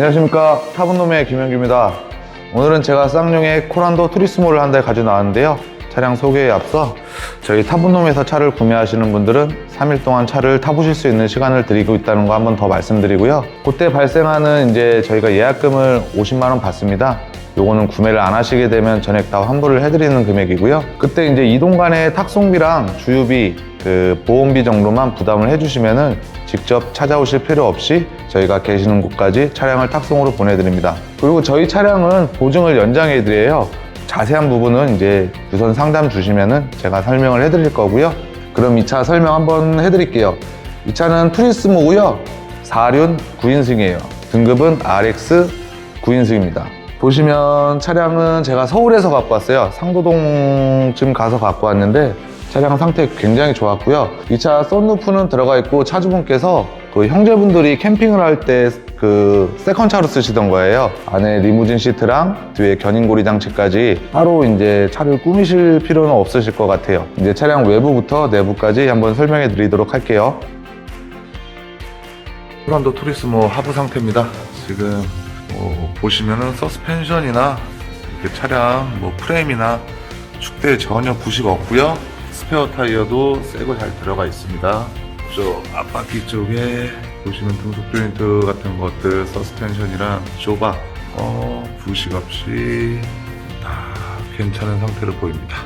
안녕하십니까. 타분놈의 김현규입니다. 오늘은 제가 쌍용의 코란도 투리스모를 한 대 가지고 나왔는데요. 차량 소개에 앞서 저희 타분놈에서 차를 구매하시는 분들은 3일 동안 차를 타보실 수 있는 시간을 드리고 있다는 거 한번 더 말씀드리고요. 그때 발생하는 이제 저희가 예약금을 50만 원 받습니다 요거는 구매를 안 하시게 되면 전액 다 환불을 해드리는 금액이고요. 그때 이제 이동 간의 탁송비랑 주유비, 그 보험비 정도만 부담을 해주시면은 직접 찾아오실 필요 없이 저희가 계시는 곳까지 차량을 탁송으로 보내드립니다. 그리고 저희 차량은 보증을 연장해드려요. 자세한 부분은 이제 유선 상담 주시면은 제가 설명을 해드릴 거고요. 그럼 이 차 설명 한번 해드릴게요. 이 차는 투리스모고요. 4륜 9인승이에요. 등급은 RX 9인승입니다. 보시면 차량은 제가 서울에서 갖고 왔어요. 상도동쯤 가서 갖고 왔는데 차량 상태 굉장히 좋았고요. 이 차 썬루프는 들어가 있고 차주분께서 그 형제분들이 캠핑을 할 때 그 세컨차로 쓰시던 거예요. 안에 리무진 시트랑 뒤에 견인고리 장치까지 따로 이제 차를 꾸미실 필요는 없으실 것 같아요. 이제 차량 외부부터 내부까지 한번 설명해 드리도록 할게요. 프란도 투리스모 하부 상태입니다. 지금 뭐 보시면은 서스펜션이나 이렇게 차량 뭐 프레임이나 축대 전혀 부식 없고요. 스페어 타이어도 새거 잘 들어가 있습니다. 저 앞바퀴 쪽에 보시면 등속 조인트 같은 것들 서스펜션이랑 쇼바 어 부식 없이 다 괜찮은 상태로 보입니다.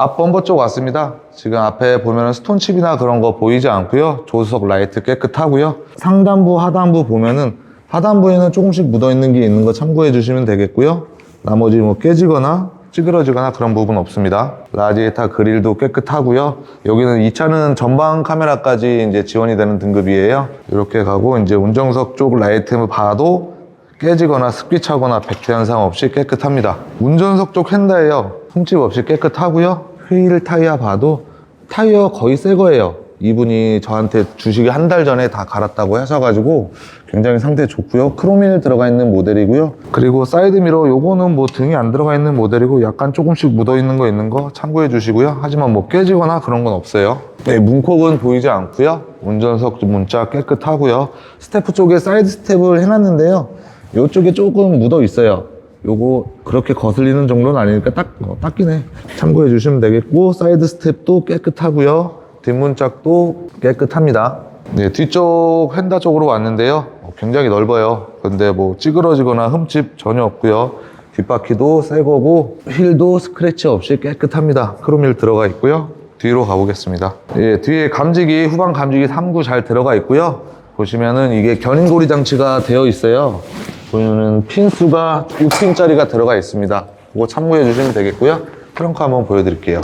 앞 범버 쪽 왔습니다. 지금 앞에 보면은 스톤칩이나 그런 거 보이지 않고요. 조수석 라이트 깨끗하고요. 상단부, 하단부 보면은 하단부에는 조금씩 묻어 있는 게 있는 거 참고해 주시면 되겠고요. 나머지 뭐 깨지거나 찌그러지거나 그런 부분 없습니다. 라지에타 그릴도 깨끗하고요. 여기는 이 차는 전방 카메라까지 이제 지원이 되는 등급이에요. 이렇게 가고 이제 운전석 쪽 라이트 봐도 깨지거나 습기 차거나 백태 현상 없이 깨끗합니다. 운전석 쪽 핸다예요. 흠집 없이 깨끗하고요. 휠 타이어 봐도 타이어 거의 새 거예요. 이분이 저한테 주식이 한달 전에 다 갈았다고 하셔가지고 굉장히 상태 좋고요. 크로밀 들어가 있는 모델이고요. 그리고 사이드 미러 요거는 뭐 등이 안 들어가 있는 모델이고 약간 조금씩 묻어 있는 거 있는 거 참고해 주시고요. 하지만 뭐 깨지거나 그런 건 없어요. 네, 문콕은 보이지 않고요. 운전석 문자 깨끗하고요. 스태프 쪽에 사이드 스텝을 해놨는데요. 요쪽에 조금 묻어 있어요. 요거 그렇게 거슬리는 정도는 아니니까 딱 어, 닦이네. 참고해 주시면 되겠고 사이드 스텝도 깨끗하고요. 뒷문짝도 깨끗합니다. 네, 뒤쪽 휀다 쪽으로 왔는데요. 어, 굉장히 넓어요. 근데 뭐 찌그러지거나 흠집 전혀 없고요. 뒷바퀴도 새 거고 휠도 스크래치 없이 깨끗합니다. 크롬일 들어가 있고요. 뒤로 가보겠습니다. 예, 뒤에 감지기, 후방 감지기 3구 잘 들어가 있고요. 보시면은 이게 견인고리 장치가 되어 있어요. 보면은 핀수가 6핀짜리가 들어가 있습니다. 그거 참고해 주시면 되겠고요. 트렁크 한번 보여드릴게요.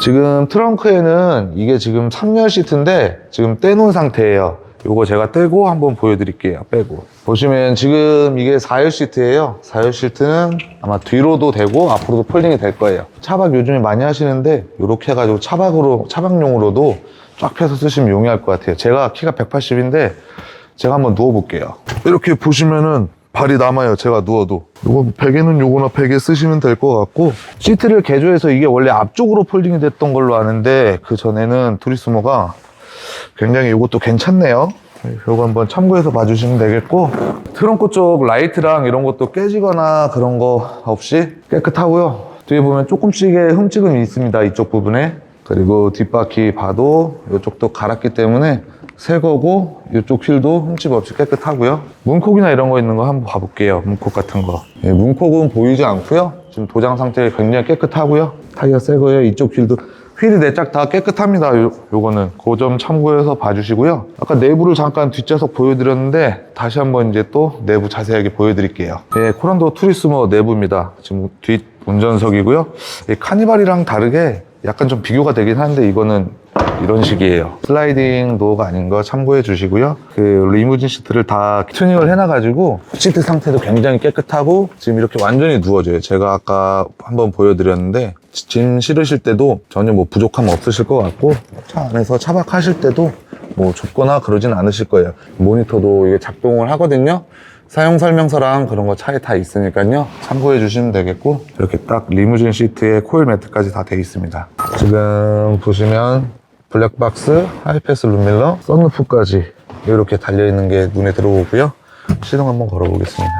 지금 트렁크에는 이게 지금 3열 시트인데 지금 떼놓은 상태예요. 요거 제가 떼고 한번 보여드릴게요. 빼고. 보시면 지금 이게 4열 시트예요. 4열 시트는 아마 뒤로도 되고 앞으로도 폴딩이 될 거예요. 차박 요즘에 많이 하시는데 이렇게 해가지고 차박으로 차박용으로도 쫙 펴서 쓰시면 용이할 것 같아요. 제가 키가 180인데 제가 한번 누워볼게요. 이렇게 보시면은 발이 남아요. 제가 누워도. 요거 베개는 요거나 베개 쓰시면 될 것 같고 시트를 개조해서 이게 원래 앞쪽으로 폴딩이 됐던 걸로 아는데 그 전에는 투리스모가 굉장히 이것도 괜찮네요. 요거 한번 참고해서 봐주시면 되겠고 트렁크 쪽 라이트랑 이런 것도 깨지거나 그런 거 없이 깨끗하고요. 뒤에 보면 조금씩의 흠집은 있습니다. 이쪽 부분에 그리고 뒷바퀴 봐도 이쪽도 갈았기 때문에 새 거고 이쪽 휠도 흠집 없이 깨끗하고요. 문콕이나 이런 거 있는 거 한번 봐볼게요. 문콕 같은 거. 예, 문콕은 보이지 않고요. 지금 도장 상태 굉장히 깨끗하고요. 타이어 새 거예요. 이쪽 휠도 휠이 네짝다 깨끗합니다. 요, 요거는 그 점 참고해서 봐주시고요. 아까 내부를 잠깐 뒷좌석 보여드렸는데 다시 한번 이제 또 내부 자세하게 보여드릴게요. 예, 코란도 투리스모 내부입니다. 지금 뒷 운전석이고요. 이 카니발이랑 다르게 약간 좀 비교가 되긴 하는데 이거는 이런 식이에요. 슬라이딩 도어가 아닌 거 참고해 주시고요. 그 리무진 시트를 다 튜닝을 해놔가지고 시트 상태도 굉장히 깨끗하고 지금 이렇게 완전히 누워져요. 제가 아까 한번 보여드렸는데 짐 실으실 때도 전혀 뭐 부족함 없으실 것 같고 차 안에서 차박하실 때도 뭐 좁거나 그러진 않으실 거예요. 모니터도 이게 작동을 하거든요. 사용 설명서랑 그런 거 차에 다 있으니까요. 참고해 주시면 되겠고 이렇게 딱 리무진 시트에 코일 매트까지 다 돼 있습니다. 지금 보시면 블랙박스, 하이패스 룸밀러, 썬루프까지 이렇게 달려있는 게 눈에 들어오고요. 시동 한번 걸어보겠습니다.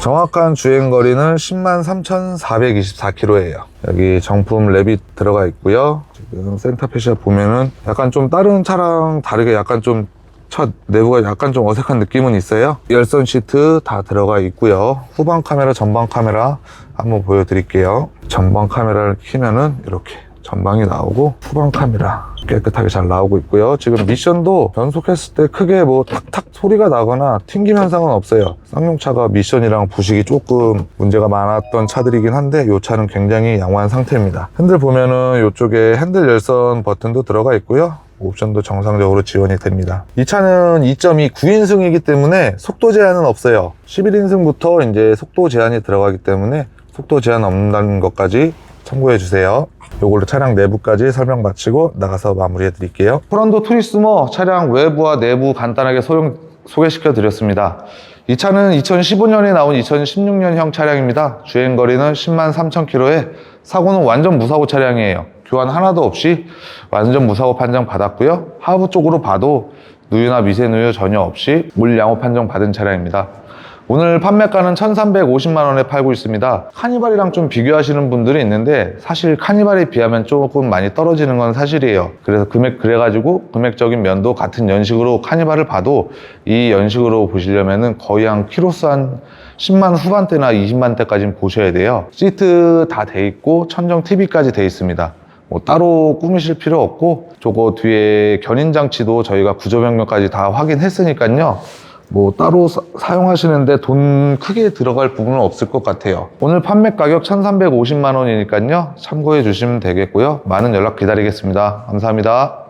정확한 주행거리는 10만 3,424km예요. 여기 정품 랩이 들어가 있고요. 지금 센터페시아 보면은 약간 좀 다른 차랑 다르게 약간 좀 첫 내부가 약간 좀 어색한 느낌은 있어요. 열선 시트 다 들어가 있고요. 후방 카메라, 전방 카메라 한번 보여드릴게요. 전방 카메라를 키면은 이렇게 전방이 나오고 후방 카메라 깨끗하게 잘 나오고 있고요. 지금 미션도 변속했을 때 크게 뭐 탁탁 소리가 나거나 튕김 현상은 없어요. 쌍용차가 미션이랑 부식이 조금 문제가 많았던 차들이긴 한데 이 차는 굉장히 양호한 상태입니다. 핸들 보면은 이쪽에 핸들 열선 버튼도 들어가 있고요. 옵션도 정상적으로 지원이 됩니다. 이 차는 2.2 9인승이기 때문에 속도 제한은 없어요. 11인승부터 이제 속도 제한이 들어가기 때문에 속도 제한 없는 것까지 참고해 주세요. 요걸로 차량 내부까지 설명 마치고 나가서 마무리해 드릴게요. 포란도 투리스모 차량 외부와 내부 간단하게 소용, 소개시켜 드렸습니다. 이 차는 2015년에 나온 2016년형 차량입니다. 주행거리는 10만 3천 킬로에 사고는 완전 무사고 차량이에요. 교환 하나도 없이 완전 무사고 판정 받았고요. 하부 쪽으로 봐도 누유나 미세누유 전혀 없이 물 양호 판정 받은 차량입니다. 오늘 판매가는 1,350만 원에 팔고 있습니다. 카니발이랑 좀 비교하시는 분들이 있는데 사실 카니발에 비하면 조금 많이 떨어지는 건 사실이에요. 그래서 금액 그래가지고 금액적인 면도 같은 연식으로 카니발을 봐도 이 연식으로 보시려면은 거의 한 키로수 한 10만 후반대나 20만 대까지는 보셔야 돼요. 시트 다 돼 있고 천정 TV까지 돼 있습니다. 뭐 따로 꾸미실 필요 없고 저거 뒤에 견인 장치도 저희가 구조 변경까지 다 확인했으니까요. 뭐 따로 사, 사용하시는데 돈 크게 들어갈 부분은 없을 것 같아요. 오늘 판매 가격 1,350만 원이니까요. 참고해 주시면 되겠고요. 많은 연락 기다리겠습니다. 감사합니다.